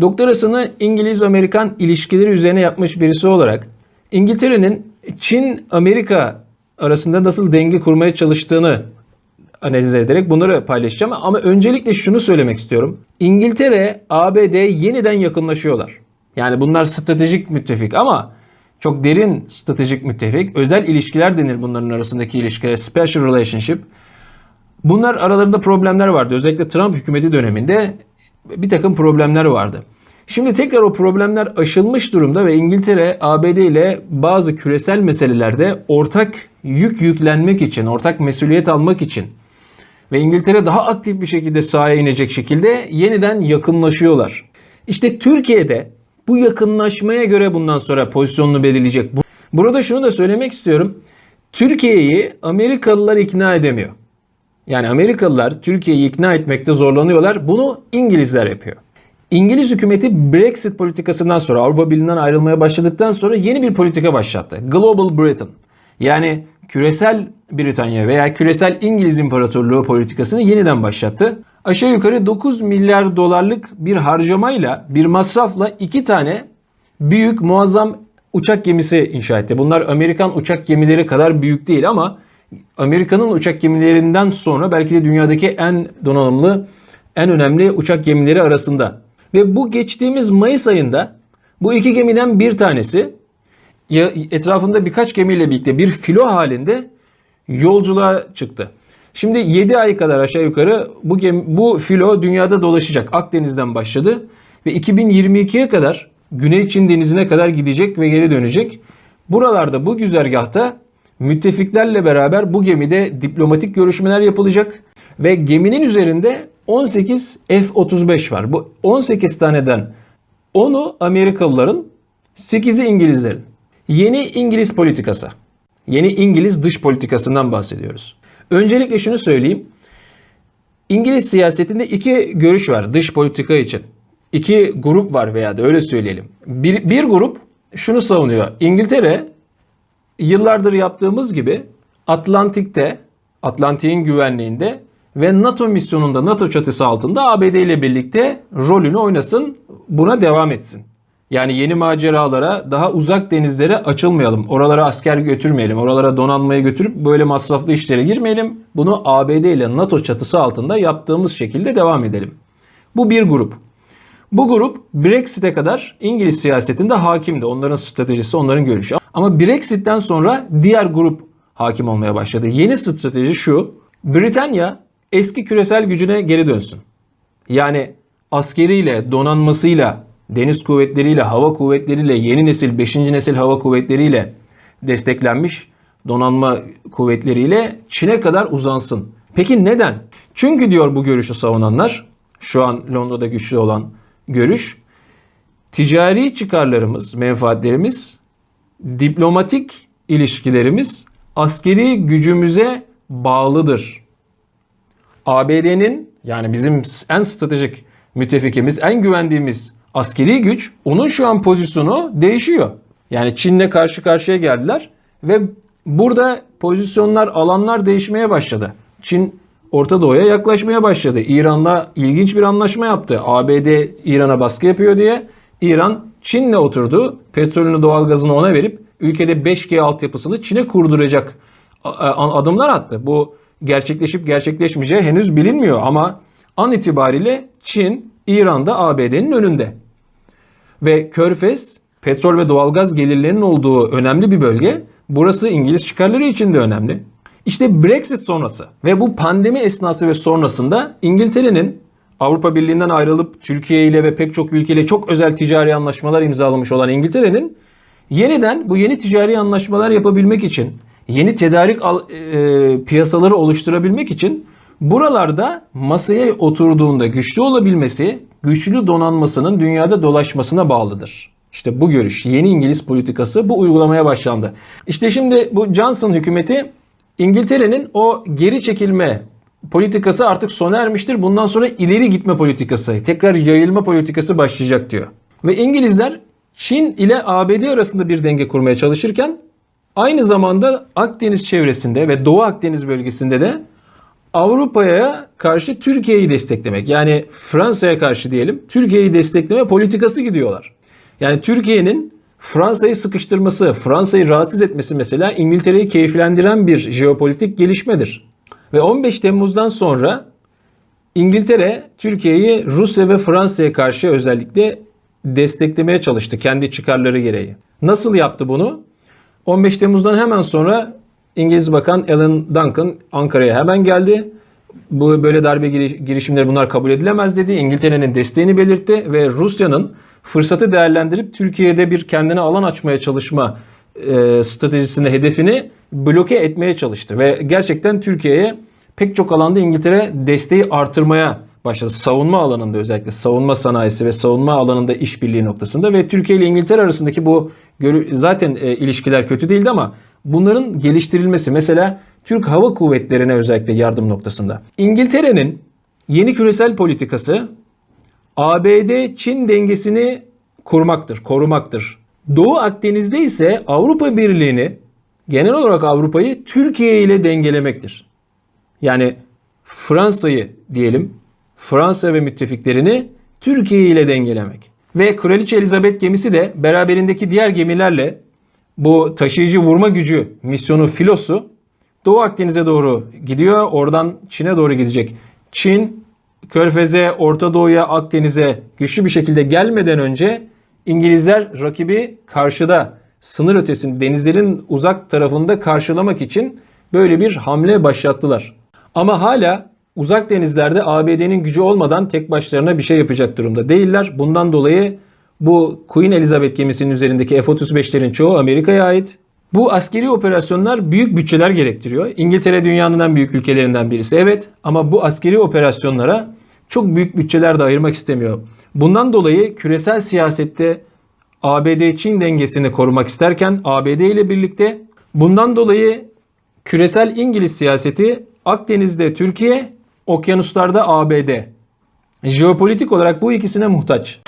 Doktorasını İngiliz-Amerikan ilişkileri üzerine yapmış birisi olarak İngiltere'nin Çin-Amerika arasında nasıl denge kurmaya çalıştığını analiz ederek bunları paylaşacağım. Ama öncelikle şunu söylemek istiyorum. İngiltere, ABD yeniden yakınlaşıyorlar. Yani bunlar stratejik müttefik ama çok derin stratejik müttefik. Özel ilişkiler denir bunların arasındaki ilişkilere. Special relationship. Bunlar aralarında problemler vardı. Özellikle Trump hükümeti döneminde bir takım problemler vardı. Şimdi tekrar o problemler aşılmış durumda ve İngiltere ABD ile bazı küresel meselelerde ortak yük yüklenmek için, ortak mesuliyet almak için ve İngiltere daha aktif bir şekilde sahaya inecek şekilde yeniden yakınlaşıyorlar. İşte Türkiye'de bu yakınlaşmaya göre bundan sonra pozisyonunu belirleyecek. Bu- Burada şunu da söylemek istiyorum. Türkiye'yi Amerikalılar ikna edemiyor. Yani Amerikalılar Türkiye'yi ikna etmekte zorlanıyorlar. Bunu İngilizler yapıyor. İngiliz hükümeti Brexit politikasından sonra Avrupa Birliği'nden ayrılmaya başladıktan sonra yeni bir politika başlattı. Global Britain. Yani küresel Britanya veya küresel İngiliz İmparatorluğu politikasını yeniden başlattı. Aşağı yukarı 9 milyar dolarlık bir harcamayla, bir masrafla iki tane büyük muazzam uçak gemisi inşa etti. Bunlar Amerikan uçak gemileri kadar büyük değil ama Amerika'nın uçak gemilerinden sonra belki de dünyadaki en donanımlı, en önemli uçak gemileri arasında. Ve bu geçtiğimiz Mayıs ayında bu iki gemiden bir tanesi etrafında birkaç gemiyle birlikte bir filo halinde yolculuğa çıktı. Şimdi 7 ay kadar aşağı yukarı bu gemi, bu filo dünyada dolaşacak. Akdeniz'den başladı ve 2022'ye kadar Güney Çin denizine kadar gidecek ve geri dönecek. Buralarda bu güzergahta müttefiklerle beraber bu gemide diplomatik görüşmeler yapılacak ve geminin üzerinde 18 F-35 var. Bu 18 taneden 10'u Amerikalıların, 8'i İngilizlerin. Yeni İngiliz politikası. Yeni İngiliz dış politikasından bahsediyoruz. Öncelikle şunu söyleyeyim. İngiliz siyasetinde iki görüş var dış politika için. İki grup var veya da öyle söyleyelim. Bir, bir grup şunu savunuyor. İngiltere yıllardır yaptığımız gibi Atlantik'te, Atlantik'in güvenliğinde ve NATO misyonunda, NATO çatısı altında ABD ile birlikte rolünü oynasın, buna devam etsin. Yani yeni maceralara, daha uzak denizlere açılmayalım. Oralara asker götürmeyelim. Oralara donanmayı götürüp böyle masraflı işlere girmeyelim. Bunu ABD ile NATO çatısı altında yaptığımız şekilde devam edelim. Bu bir grup. Bu grup Brexit'e kadar İngiliz siyasetinde hakimdi. Onların stratejisi, onların görüşü. Ama Brexit'ten sonra diğer grup hakim olmaya başladı. Yeni strateji şu. Britanya eski küresel gücüne geri dönsün. Yani askeriyle, donanmasıyla, deniz kuvvetleriyle, hava kuvvetleriyle, yeni nesil, 5. nesil hava kuvvetleriyle desteklenmiş donanma kuvvetleriyle Çin'e kadar uzansın. Peki neden? Çünkü diyor bu görüşü savunanlar, şu an Londra'da güçlü olan görüş, ticari çıkarlarımız, menfaatlerimiz, diplomatik ilişkilerimiz askeri gücümüze bağlıdır. ABD'nin yani bizim en stratejik müttefikimiz, en güvendiğimiz askeri güç onun şu an pozisyonu değişiyor. Yani Çin'le karşı karşıya geldiler ve burada pozisyonlar, alanlar değişmeye başladı. Çin Orta Doğu'ya yaklaşmaya başladı. İran'la ilginç bir anlaşma yaptı. ABD İran'a baskı yapıyor diye. İran Çin'le oturdu. Petrolünü, doğalgazını ona verip ülkede 5G altyapısını Çin'e kurduracak adımlar attı. Bu gerçekleşip gerçekleşmeyeceği henüz bilinmiyor ama an itibariyle Çin İran'da ABD'nin önünde. Ve Körfez petrol ve doğalgaz gelirlerinin olduğu önemli bir bölge. Burası İngiliz çıkarları için de önemli. İşte Brexit sonrası ve bu pandemi esnası ve sonrasında İngiltere'nin Avrupa Birliği'nden ayrılıp Türkiye ile ve pek çok ülkeyle çok özel ticari anlaşmalar imzalamış olan İngiltere'nin yeniden bu yeni ticari anlaşmalar yapabilmek için, yeni tedarik al- e, piyasaları oluşturabilmek için buralarda masaya oturduğunda güçlü olabilmesi, güçlü donanmasının dünyada dolaşmasına bağlıdır. İşte bu görüş, yeni İngiliz politikası bu uygulamaya başlandı. İşte şimdi bu Johnson hükümeti İngiltere'nin o geri çekilme politikası artık sona ermiştir. Bundan sonra ileri gitme politikası, tekrar yayılma politikası başlayacak diyor. Ve İngilizler Çin ile ABD arasında bir denge kurmaya çalışırken aynı zamanda Akdeniz çevresinde ve Doğu Akdeniz bölgesinde de Avrupa'ya karşı Türkiye'yi desteklemek. Yani Fransa'ya karşı diyelim Türkiye'yi destekleme politikası gidiyorlar. Yani Türkiye'nin Fransa'yı sıkıştırması, Fransa'yı rahatsız etmesi mesela İngiltere'yi keyiflendiren bir jeopolitik gelişmedir. Ve 15 Temmuz'dan sonra İngiltere Türkiye'yi Rusya ve Fransa'ya karşı özellikle desteklemeye çalıştı kendi çıkarları gereği. Nasıl yaptı bunu? 15 Temmuz'dan hemen sonra İngiliz Bakan Alan Duncan Ankara'ya hemen geldi. Bu böyle darbe giriş- girişimleri bunlar kabul edilemez dedi. İngiltere'nin desteğini belirtti ve Rusya'nın fırsatı değerlendirip Türkiye'de bir kendine alan açmaya çalışma e, stratejisini, hedefini bloke etmeye çalıştı. Ve gerçekten Türkiye'ye pek çok alanda İngiltere desteği artırmaya başladı. Savunma alanında özellikle savunma sanayisi ve savunma alanında işbirliği noktasında ve Türkiye ile İngiltere arasındaki bu zaten e, ilişkiler kötü değildi ama bunların geliştirilmesi mesela Türk Hava Kuvvetleri'ne özellikle yardım noktasında. İngiltere'nin yeni küresel politikası ABD-Çin dengesini kurmaktır, korumaktır. Doğu Akdeniz'de ise Avrupa Birliği'ni genel olarak Avrupa'yı Türkiye ile dengelemektir. Yani Fransa'yı diyelim, Fransa ve müttefiklerini Türkiye ile dengelemek. Ve Kraliçe Elizabeth gemisi de beraberindeki diğer gemilerle bu taşıyıcı vurma gücü misyonu filosu Doğu Akdeniz'e doğru gidiyor. Oradan Çin'e doğru gidecek. Çin, Körfez'e, Orta Doğu'ya, Akdeniz'e güçlü bir şekilde gelmeden önce İngilizler rakibi karşıda sınır ötesinde denizlerin uzak tarafında karşılamak için böyle bir hamle başlattılar. Ama hala uzak denizlerde ABD'nin gücü olmadan tek başlarına bir şey yapacak durumda değiller. Bundan dolayı bu Queen Elizabeth gemisinin üzerindeki F-35'lerin çoğu Amerika'ya ait. Bu askeri operasyonlar büyük bütçeler gerektiriyor. İngiltere dünyanın en büyük ülkelerinden birisi evet ama bu askeri operasyonlara çok büyük bütçeler de ayırmak istemiyor. Bundan dolayı küresel siyasette ABD-Çin dengesini korumak isterken ABD ile birlikte bundan dolayı küresel İngiliz siyaseti Akdeniz'de Türkiye, okyanuslarda ABD. Jeopolitik olarak bu ikisine muhtaç.